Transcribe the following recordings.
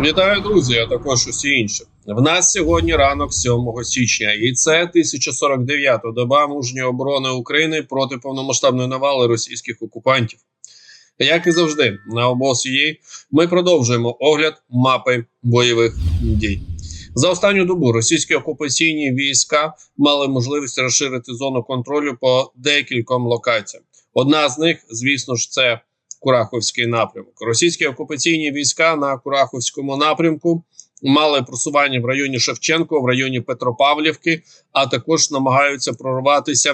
Вітаю, друзі, а також усі інші. В нас сьогодні ранок 7 січня, і це 1049-та доба мужньої оборони України проти повномасштабної навали російських окупантів. Як і завжди, на обосії ми продовжуємо огляд мапи бойових дій. За останню добу російські окупаційні війська мали можливість розширити зону контролю по декільком локаціям. Одна з них, звісно ж, це Кураховський напрямок. Російські окупаційні війська на Кураховському напрямку мали просування в районі Шевченко, в районі Петропавлівки, а також намагаються прорватися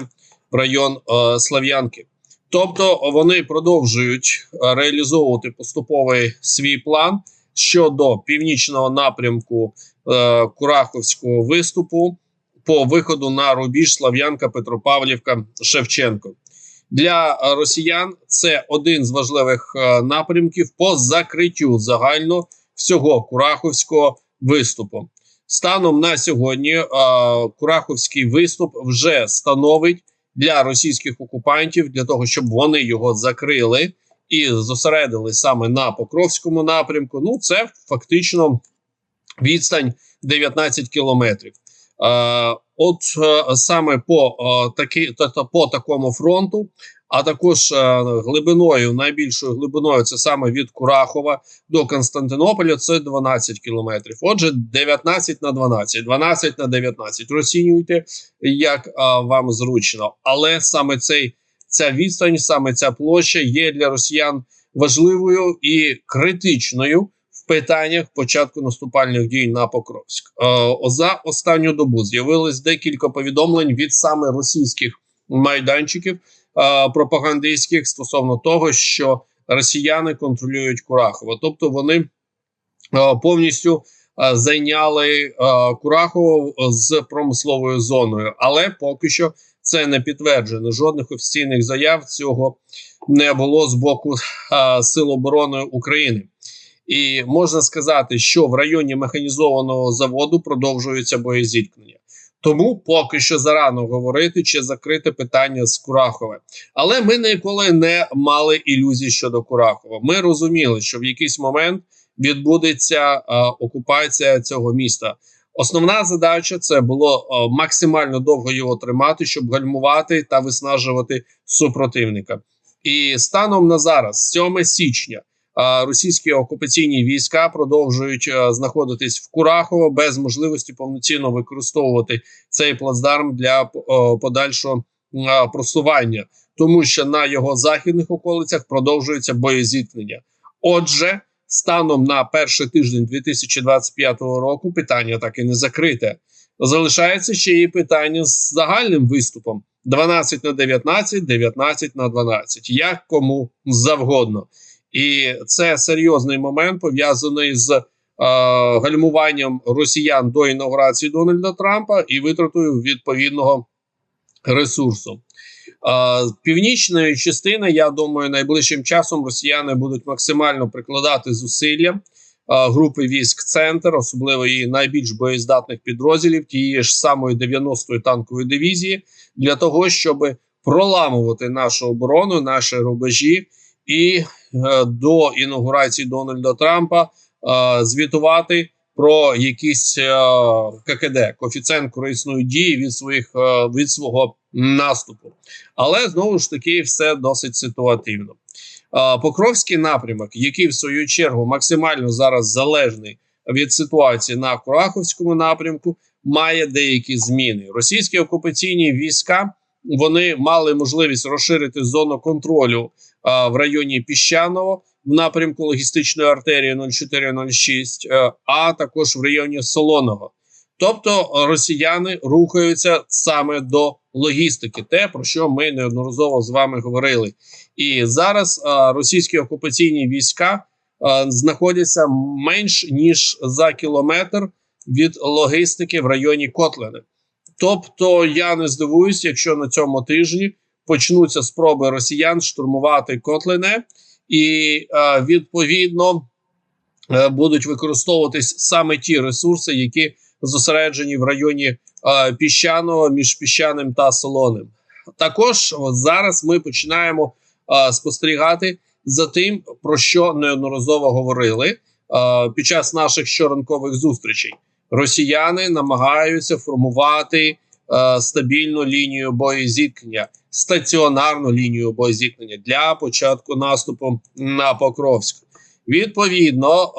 в район е, Слав'янки. Тобто вони продовжують е, реалізовувати поступовий свій план щодо північного напрямку е, Кураховського виступу по виходу на рубіж Слав'янка, Петропавлівка, Шевченко. Для е, росіян це один з важливих е, напрямків по закриттю загально всього Кураховського виступу. Станом на сьогодні е, Кураховський виступ вже становить для російських окупантів для того, щоб вони його закрили і зосередили саме на Покровському напрямку. Ну, це фактично відстань 19 кілометрів. От е, саме по е, такі та, та, по такому фронту, а також е, глибиною, найбільшою глибиною, це саме від Курахова до Константинополя, це 12 кілометрів. Отже, 19 на 12, 12 на 19. Розцінюйте, як вам зручно, але саме цей ця відстань, саме ця площа є для росіян важливою і критичною питаннях початку наступальних дій на Покровськ. Е, за останню добу з'явилось декілька повідомлень від саме російських майданчиків е, пропагандистських стосовно того, що росіяни контролюють Курахово, тобто вони е, повністю зайняли е, Курахово з промисловою зоною, але поки що це не підтверджено. Жодних офіційних заяв цього не було з боку е, Сил оборони України. І можна сказати, що в районі механізованого заводу продовжуються боєзіткнення. Тому поки що зарано говорити чи закрити питання з Курахове. Але ми ніколи не мали ілюзій щодо Курахова. Ми розуміли, що в якийсь момент відбудеться е, окупація цього міста. Основна задача це було е, максимально довго його тримати, щоб гальмувати та виснажувати супротивника. І станом на зараз, 7 січня, російські окупаційні війська продовжують знаходитись в Курахово без можливості повноцінно використовувати цей плацдарм для подальшого просування, тому що на його західних околицях продовжується боєзіткнення. Отже, станом на перший тиждень 2025 року питання так і не закрите. Залишається ще і питання з загальним виступом: 12 на 19, 19 на 12, як кому завгодно. І це серйозний момент пов'язаний з е, гальмуванням росіян до інаугурації Дональда Трампа і витратою відповідного ресурсу. Е, північної частини, я думаю, найближчим часом росіяни будуть максимально прикладати зусилля е, групи військ Центр, особливо її найбільш боєздатних підрозділів, тієї ж самої 90-ї танкової дивізії, для того, щоб проламувати нашу оборону, наші рубежі і до інаугурації Дональда Трампа е, звітувати про якийсь е, ККД коефіцієнт корисної дії від своїх е, від свого наступу. Але знову ж таки все досить ситуативно. Е, Покровський напрямок, який в свою чергу максимально зараз залежний від ситуації на Кураховському напрямку, має деякі зміни. Російські окупаційні війська вони мали можливість розширити зону контролю в районі Піщаного в напрямку логістичної артерії 0406, а, а також в районі Солоного. Тобто росіяни рухаються саме до логістики, те про що ми неодноразово з вами говорили. І зараз а, російські окупаційні війська а, знаходяться менш ніж за кілометр від логістики в районі Котлини. Тобто я не здивуюсь, якщо на цьому тижні почнуться спроби росіян штурмувати Котлине, і е, відповідно е, будуть використовуватись саме ті ресурси, які зосереджені в районі е, піщаного між піщаним та солоним. Також от зараз ми починаємо спостерігати за тим, про що неодноразово говорили. під час наших щоранкових зустрічей. Росіяни намагаються формувати стабільну лінію боєзіткнення, стаціонарну лінію боєзіткнення для початку наступу на Покровськ. Відповідно, е,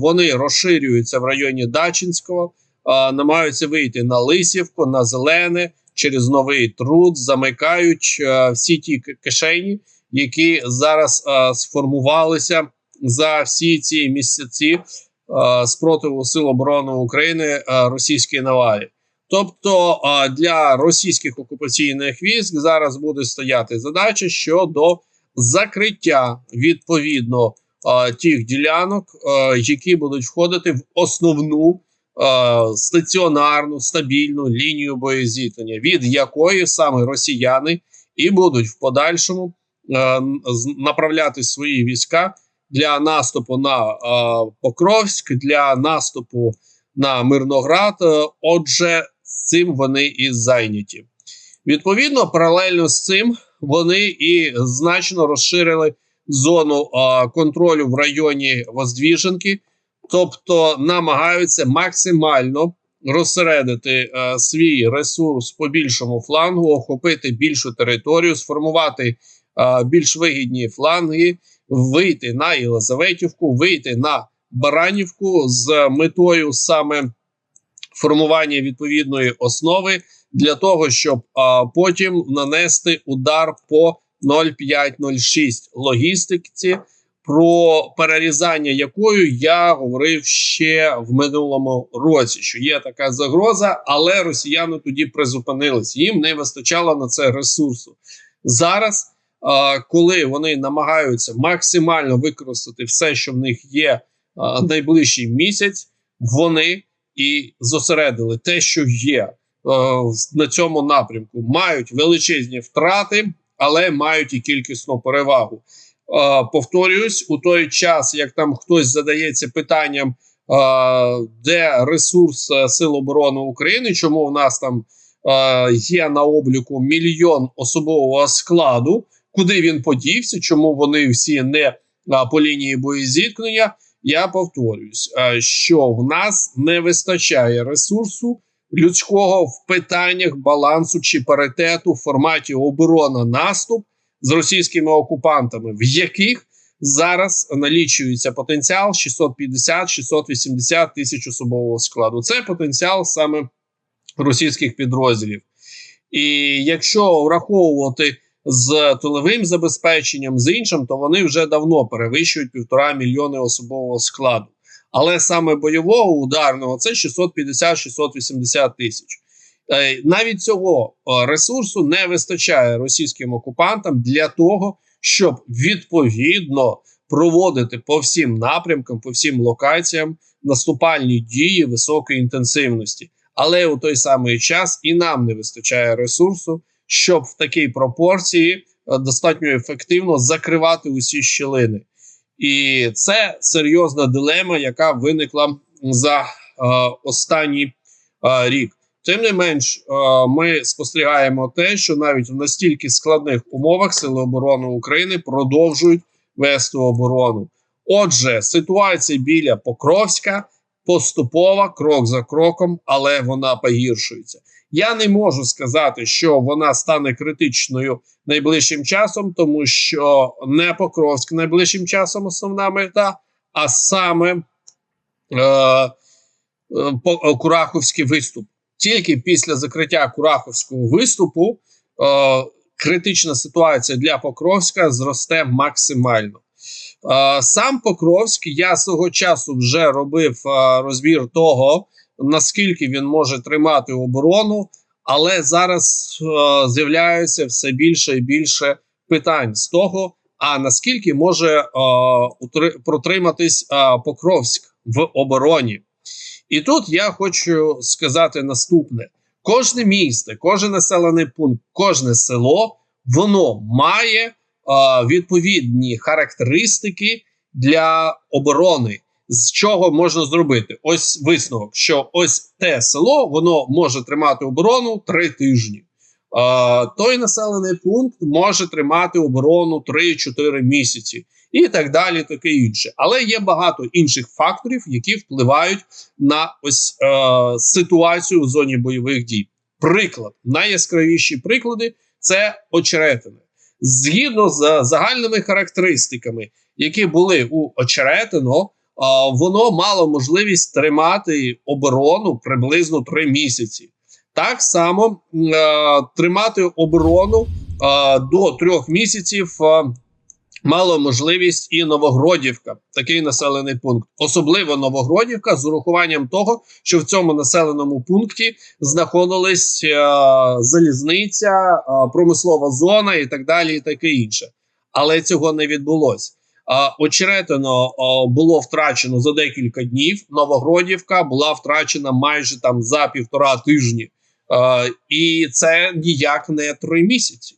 вони розширюються в районі Дачинського, е, намагаються вийти на Лисівку, на Зелене через новий труд, замикають е, всі ті кишені, які зараз е, сформувалися за всі ці місяці е, спротиву Сил оборони України е, російській навалі. Тобто для російських окупаційних військ зараз буде стояти задача щодо закриття відповідно тих ділянок, які будуть входити в основну стаціонарну стабільну лінію боєзіткнення, від якої саме росіяни і будуть в подальшому направляти свої війська для наступу на Покровськ, для наступу на Мирноград. Е, Отже, цим вони і зайняті. Відповідно, паралельно з цим вони і значно розширили зону е, контролю в районі Воздвіженки, тобто намагаються максимально розсередити е, свій ресурс по більшому флангу, охопити більшу територію, сформувати е, більш вигідні фланги, вийти на Єлизаветівку, вийти на Баранівку з метою саме формування відповідної основи для того, щоб а, потім нанести удар по 0,506 логістиці, про перерізання якою я говорив ще в минулому році, що є така загроза, але росіяни тоді призупинились. Їм не вистачало на це ресурсу. Зараз, коли вони намагаються максимально використати все, що в них є найближчий місяць, вони і зосередили те, що є е, на цьому напрямку, мають величезні втрати, але мають і кількісну перевагу. Е, повторююсь, у той час, як там хтось задається питанням, е, де ресурс е, Сил оборони України, чому в нас там е, є на обліку мільйон особового складу, куди він подівся, чому вони всі не по лінії боєзіткнення. Я повторююсь, е, що в нас не вистачає ресурсу людського в питаннях балансу чи паритету в форматі оборона наступ з російськими окупантами, в яких зараз налічується потенціал 650-680 тисяч особового складу. Це потенціал саме російських підрозділів. І якщо враховувати з тиловим забезпеченням, з іншим, то вони вже давно перевищують півтора мільйони особового складу. Але саме бойового ударного це 650-680 тисяч. Е, Навіть цього е, ресурсу не вистачає російським окупантам для того, щоб відповідно проводити по всім напрямкам, по всім локаціям наступальні дії високої інтенсивності. Але у той самий час і нам не вистачає ресурсу, щоб в такій пропорції е, достатньо ефективно закривати усі щілини. І це серйозна дилема, яка виникла за е, останній е, рік. Тим не менш, е, ми спостерігаємо те, що навіть в настільки складних умовах Сили оборони України продовжують вести оборону. Отже, ситуація біля Покровська поступова, крок за кроком, але вона погіршується. Я не можу сказати, що вона стане критичною найближчим часом, тому що не Покровськ найближчим часом основна мета, а саме е, е, Кураховський виступ. Тільки після закриття Кураховського виступу е, критична ситуація для Покровська зросте максимально. Е, сам Покровськ я свого часу вже робив е, розбір того, наскільки він може тримати оборону, але зараз е, з'являється все більше і більше питань з того, а наскільки може е, протриматись е, Покровськ в обороні. І тут я хочу сказати наступне: кожне місто, кожен населений пункт, кожне село воно має е, відповідні характеристики для оборони. З чого можна зробити? Ось висновок, що ось те село воно може тримати оборону три тижні. той населений пункт може тримати оборону 3-4 місяці. І так далі, таке інше. Але є багато інших факторів, які впливають на ось е, ситуацію в зоні бойових дій. Приклад, найяскравіші приклади це очеретини. Згідно з загальними характеристиками, які були у очеретино, е, воно мало можливість тримати оборону приблизно 3 місяці. Так само е, тримати оборону е, до трьох місяців е, мало можливість і Новогродівка, такий населений пункт, особливо Новогродівка, з урахуванням того, що в цьому населеному пункті знаходилась е, залізниця, промислова зона і так далі, і таке інше. Але цього не відбулося. Очеретино було втрачено за декілька днів. Новогродівка була втрачена майже там за півтора тижні. І це ніяк не три місяці.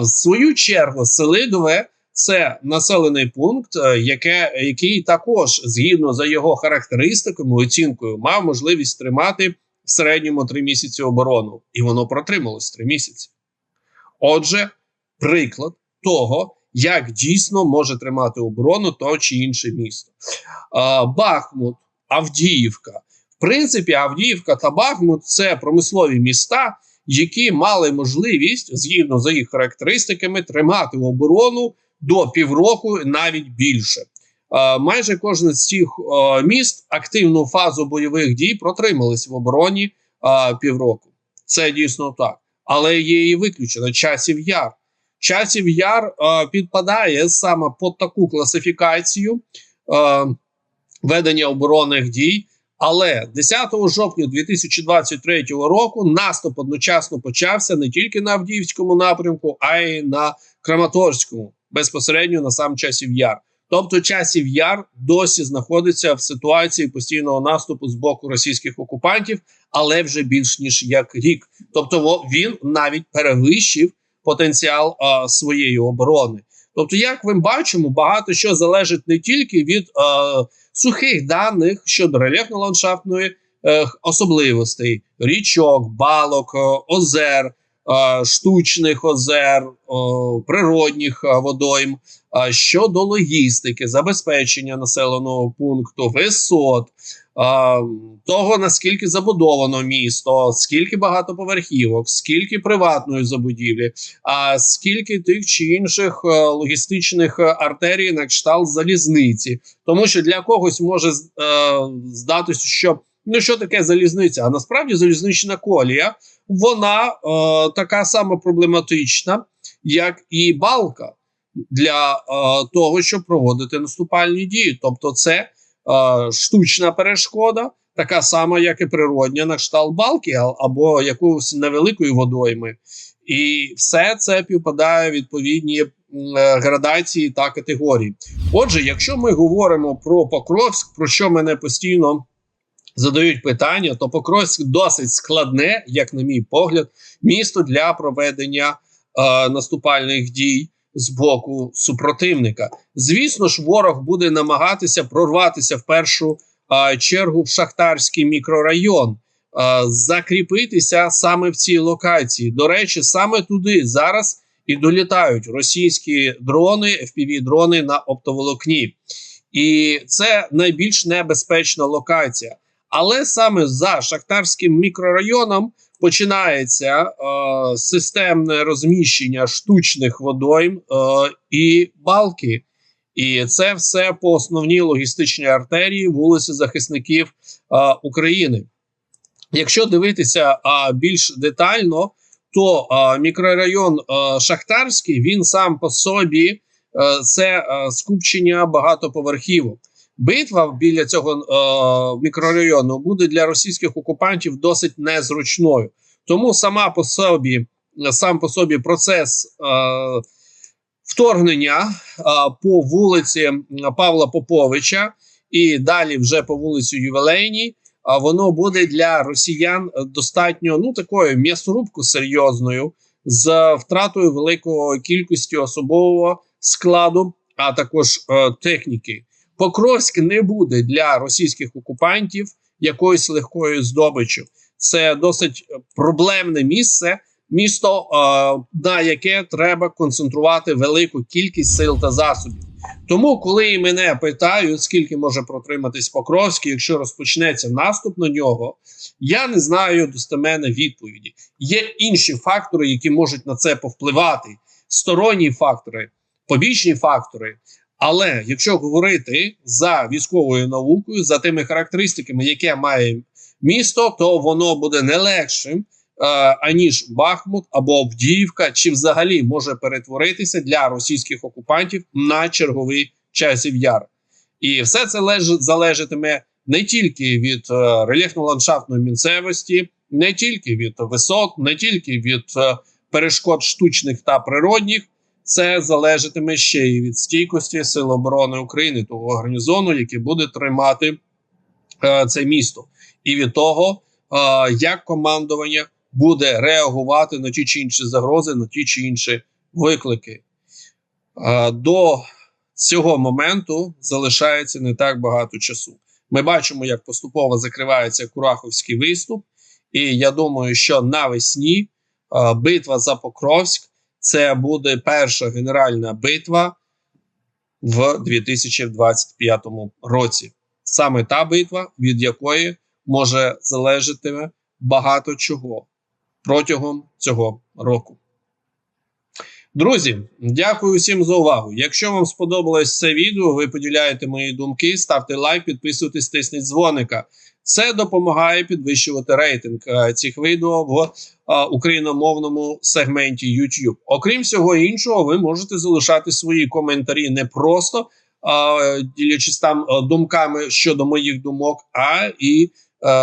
В свою чергу, Селидове це населений пункт, е, яке, який також, згідно за його характеристиками, оцінкою, мав можливість тримати в середньому три місяці оборону, і воно протрималось три місяці. Отже, приклад того, як дійсно може тримати оборону то чи інше місто. Бахмут, Авдіївка В принципі, Авдіївка та Бахмут це промислові міста, які мали можливість згідно за їх характеристиками тримати оборону до півроку, навіть більше. Майже кожне з цих міст активну фазу бойових дій протримались в обороні півроку. Це дійсно так, але є і виключено часів яр. Часів яр е, підпадає саме під таку класифікацію е, ведення оборонних дій. Але 10 жовтня 2023 року наступ одночасно почався не тільки на Авдіївському напрямку, а й на Краматорському, безпосередньо на сам часів яр. Тобто, часів яр досі знаходиться в ситуації постійного наступу з боку російських окупантів, але вже більш ніж як рік. Тобто, він навіть перевищив потенціал а, своєї оборони. Тобто, як ми бачимо, багато що залежить не тільки від. А, сухих даних щодо рельєфно-ландшафтної е, особливостей річок, балок, е, озер, е, штучних озер, е, природних водойм, е, щодо логістики, забезпечення населеного пункту, висот. Того наскільки забудовано місто, скільки багатоповерхівок, скільки приватної забудівлі, а скільки тих чи інших е, логістичних артерій на кшталт залізниці, тому що для когось може е, здатися, що ну що таке залізниця? А насправді залізнична колія вона е, така сама проблематична, як і балка для е, того, щоб проводити наступальні дії, тобто це е, штучна перешкода, така сама, як і природня на кшталт балки, або якоїсь невеликої водойми. І все це підпадає відповідні е, градації та категорії. Отже, якщо ми говоримо про Покровськ, про що мене постійно задають питання, то Покровськ досить складне, як на мій погляд, місто для проведення е, наступальних дій з боку супротивника. Звісно ж, ворог буде намагатися прорватися в першу а, чергу в шахтарський мікрорайон, а, закріпитися саме в цій локації. До речі, саме туди зараз і долітають російські дрони, fpv дрони на оптоволокні. І це найбільш небезпечна локація. Але саме за шахтарським мікрорайоном починається е, системне розміщення штучних водойм е, і балки. І це все по основній логістичній артерії вулиці захисників е, України. Якщо дивитися а, більш детально, то а, мікрорайон а, Шахтарський він сам по собі а, це а, скупчення багатоповерхівок. Битва біля цього е, мікрорайону буде для російських окупантів досить незручною. Тому сама по собі, сам по собі процес е, вторгнення е, по вулиці Павла Поповича і далі вже по вулиці Ювелейній, а воно буде для росіян достатньо ну такою м'ясорубкою серйозною з втратою великої кількості особового складу, а також е, техніки. Покровськ не буде для російських окупантів якоюсь легкою здобиччю. Це досить проблемне місце місто, е, на яке треба концентрувати велику кількість сил та засобів. Тому, коли мене питають, скільки може протриматись Покровський, якщо розпочнеться наступ на нього, я не знаю достеменно відповіді. Є інші фактори, які можуть на це повпливати: сторонні фактори, побічні фактори. Але якщо говорити за військовою наукою, за тими характеристиками, яке має місто, то воно буде не легшим, е, аніж Бахмут або Авдіївка, чи взагалі може перетворитися для російських окупантів на черговий часів яр. І все це леж- залежатиме не тільки від е, рельєфно-ландшафтної місцевості, не тільки від висот, не тільки від е, перешкод штучних та природних. Це залежатиме ще й від стійкості Сил оборони України, того гарнізону, який буде тримати е, це місто, і від того, е, як командування буде реагувати на ті чи інші загрози, на ті чи інші виклики. Е, до цього моменту залишається не так багато часу. Ми бачимо, як поступово закривається Кураховський виступ, і я думаю, що навесні е, битва за Покровськ це буде перша генеральна битва в 2025 році. Саме та битва, від якої може залежати багато чого протягом цього року. Друзі, дякую всім за увагу. Якщо вам сподобалось це відео, ви поділяєте мої думки, ставте лайк, підписуйтесь, тисніть дзвоника. Це допомагає підвищувати рейтинг е, цих відео в е, україномовному сегменті YouTube. Окрім всього іншого, ви можете залишати свої коментарі не просто ділячись там е, думками щодо моїх думок, а і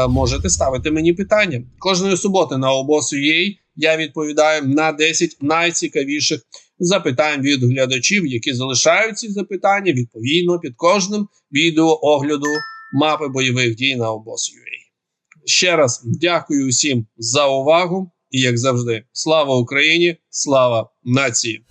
можете ставити мені питання кожної суботи на обосу.ua я відповідаю на 10 найцікавіших запитань від глядачів, які залишають ці запитання відповідно під кожним відео огляду мапи бойових дій на обос.ua. Ще раз дякую усім за увагу і, як завжди, слава Україні, слава нації!